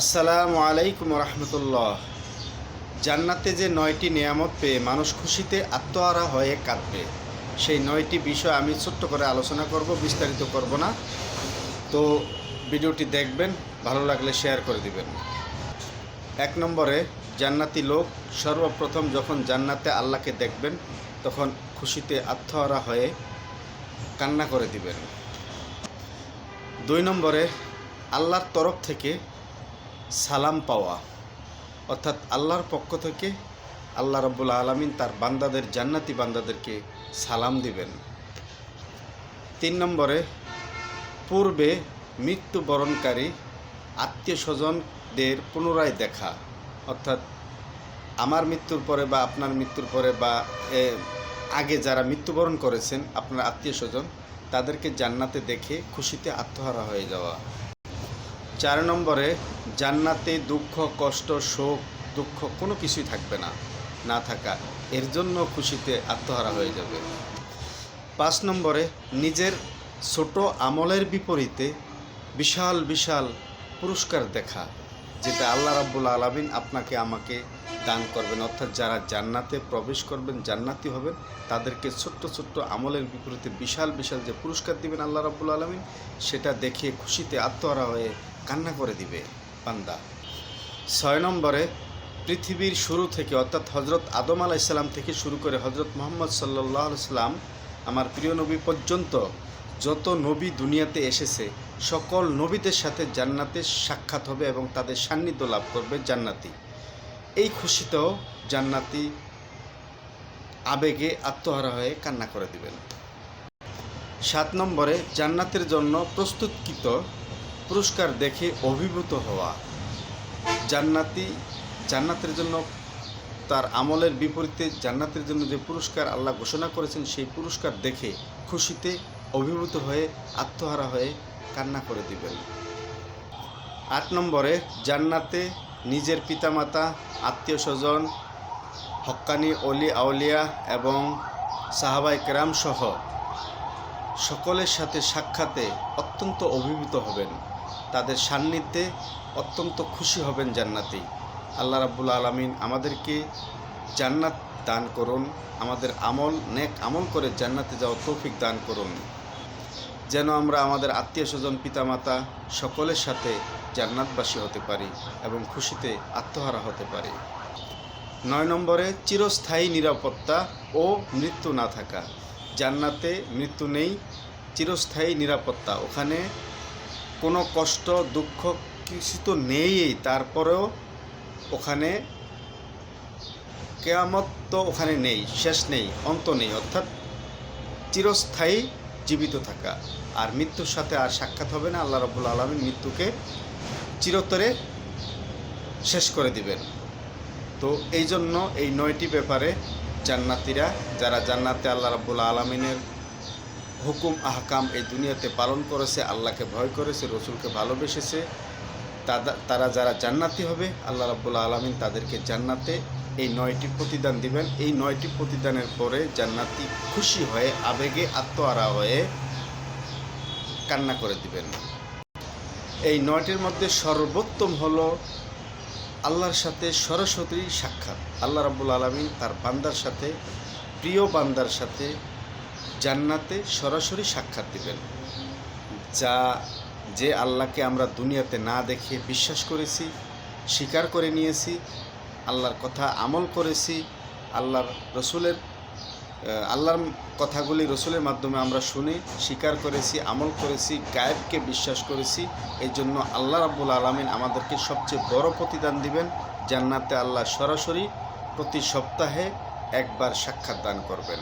আসসালামু আলাইকুম রহমতুল্লাহ। জান্নাতে যে নয়টি নিয়ামত পেয়ে মানুষ খুশিতে আত্মহারা হয়ে কাঁদবে, সেই নয়টি বিষয় আমি ছোট্ট করে আলোচনা করব, বিস্তারিত করব না। তো ভিডিওটি দেখবেন, ভালো লাগলে শেয়ার করে দিবেন। এক নম্বরে, জান্নাতি লোক সর্বপ্রথম যখন জান্নাতে আল্লাহকে দেখবেন, তখন খুশিতে আত্মহারা হয়ে কান্না করে দিবেন। দুই নম্বরে, আল্লাহর তরফ থেকে সালাম পাওয়া। অর্থাৎ আল্লাহর পক্ষ থেকে আল্লাহ রব্বুল আলমিন তার বান্দাদের, জান্নাতি বান্দাদেরকে সালাম দিবেন। তিন নম্বরে, পূর্বে মৃত্যুবরণকারী আত্মীয় স্বজনদের পুনরায় দেখা। অর্থাৎ আমার মৃত্যুর পরে বা আপনার মৃত্যুর পরে বা আগে যারা মৃত্যুবরণ করেছেন আপনার আত্মীয় স্বজন তাদেরকে জান্নাতে দেখে খুশিতে আত্মহারা হয়ে যাওয়া। চার নম্বরে, জান্নাতে দুঃখ, কষ্ট, শোক, দুঃখ কোনো কিছুই থাকবে না না থাকা। এর জন্য খুশিতে আত্মহারা হয়ে যাবে। পাঁচ নম্বরে, নিজের ছোট আমলের বিপরীতে বিশাল বিশাল পুরস্কার দেখা, যেটা আল্লাহ রাব্বুল আলমিন আপনাকে, আমাকে দান করবেন। অর্থাৎ যারা জান্নাতে প্রবেশ করবেন, জান্নাতি হবেন, তাদেরকে ছোট্ট ছোট্ট আমলের বিপরীতে বিশাল বিশাল যে পুরস্কার দিবেন আল্লাহ রাব্বুল আলমিন, সেটা দেখে খুশিতে আত্মহারা হয়ে কান্না করে দিবে, বান্দা। ছয় নম্বরে, পৃথিবীর শুরু থেকে, অর্থাৎ হজরত আদম আলাইসাল্লাম থেকে শুরু করে হজরত মোহাম্মদ সাল্লাহ সাল্লাম, আমার প্রিয় নবী পর্যন্ত যত নবী দুনিয়াতে এসেছে, সকল নবীদের সাথে জান্নাতে সাক্ষাৎ হবে এবং তাদের সান্নিধ্য লাভ করবে জান্নাতি। এই খুশিতেও জান্নাতি আবেগে আত্মহারা হয়ে কান্না করে দিবেন। সাত নম্বরে, জান্নাতের জন্য প্রস্তুতকৃত পুরস্কার দেখে অভিভূত হওয়া। জান্নাতি, জান্নাতের জন্য তার আমলের বিপরীতে জান্নাতের জন্য যে পুরস্কার আল্লাহ ঘোষণা করেছেন, সেই পুরস্কার দেখে খুশিতে অভিভূত হয়ে আত্মহারা হয়ে কান্না করে দিবেন। আট নম্বরে, জান্নাতে নিজের পিতামাতা আত্মীয় স্বজন হক্কানি, অলি, আউলিয়া এবং সাহাবাই কেরাম সহ সকলের সাথে সাক্ষাতে অত্যন্ত অভিভূত হবেন। তাদের সান্নিধ্যে অত্যন্ত খুশি হবেন জান্নাতি। আল্লাহ রাব্বুল আলমিন আমাদেরকে জান্নাত দান করুন, আমাদের আমল, নেক আমল করে জান্নাতে যাওয়া তৌফিক দান করুন। যেন আমরা আমাদের আত্মীয় স্বজন, পিতামাতা সকলের সাথে জান্নাতবাসী হতে পারি এবং খুশিতে আত্মহারা হতে পারি। নয় নম্বরে, চিরস্থায়ী নিরাপত্তা ও মৃত্যু না থাকা। জান্নাতে মৃত্যু নেই, চিরস্থায়ী নিরাপত্তা। ওখানে কোনো কষ্ট, দুঃখ কিছু তো নেই তারপরেও ওখানে কেয়ামত তো ওখানে নেই, শেষ নেই, অন্ত নেই। অর্থাৎ চিরস্থায়ী জীবিত থাকা। আর মৃত্যুর সাথে আর সাক্ষাৎ হবে না। আল্লাহ রবুল আলমী মৃত্যুকে চিরতরে শেষ করে দিবেন। তো এই জন্য এই নয়টি ব্যাপারে জান্নাতিরা, যারা জান্নাতে আল্লাহ রাব্বুল আলমিনের হুকুম, আহকাম এই দুনিয়াতে পালন করেছে, আল্লাহকে ভয় করেছে, রসুলকে ভালোবেসেছে। তারা যারা জান্নাতি হবে, আল্লাহ রাব্বুল আলমিন তাদেরকে জান্নাতে এই নয়টি প্রতিদান দিবেন। এই নয়টি প্রতিদানের পরে জান্নাতি খুশি হয়ে, আবেগে আত্মহারা হয়ে কান্না করে দিবেন। এই নয়টির মধ্যে সর্বোত্তম হলো আল্লাহর সাথে সরাসরি সাক্ষাৎ। আল্লাহ রাব্বুল আলমিন তার বান্দার সাথে, প্রিয় বান্দার সাথে জান্নাতে সরাসরি সাক্ষাৎ দিবেন। যা যে আল্লাহকে আমরা দুনিয়াতে না দেখে বিশ্বাস করেছি, স্বীকার করে নিয়েছি, আল্লাহর কথা আমল করেছি, আল্লাহর রসুলের আল্লাহর কথাগুলি রসুলের মাধ্যমে আমরা শুনে স্বীকার করেছি, আমল করেছি, গায়েবকে বিশ্বাস করেছি এই জন্য আল্লাহ রাব্বুল আলমিন আমাদেরকে সবচেয়ে বড় প্রতিদান দিবেন, জান্নাতে আল্লাহ সরাসরি প্রতি সপ্তাহে একবার সাক্ষাৎ দান করবেন।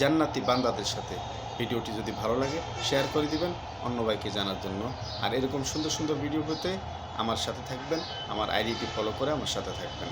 জান্নাতি বান্দাদের সাথে। ভিডিওটি যদি ভালো লাগে শেয়ার করে দিবেন অন্য ভাইকে জানার জন্য। আর এরকম সুন্দর সুন্দর ভিডিও পেতে আমার সাথে থাকবেন, আমার আইডিটি ফলো করে আমার সাথে থাকবেন।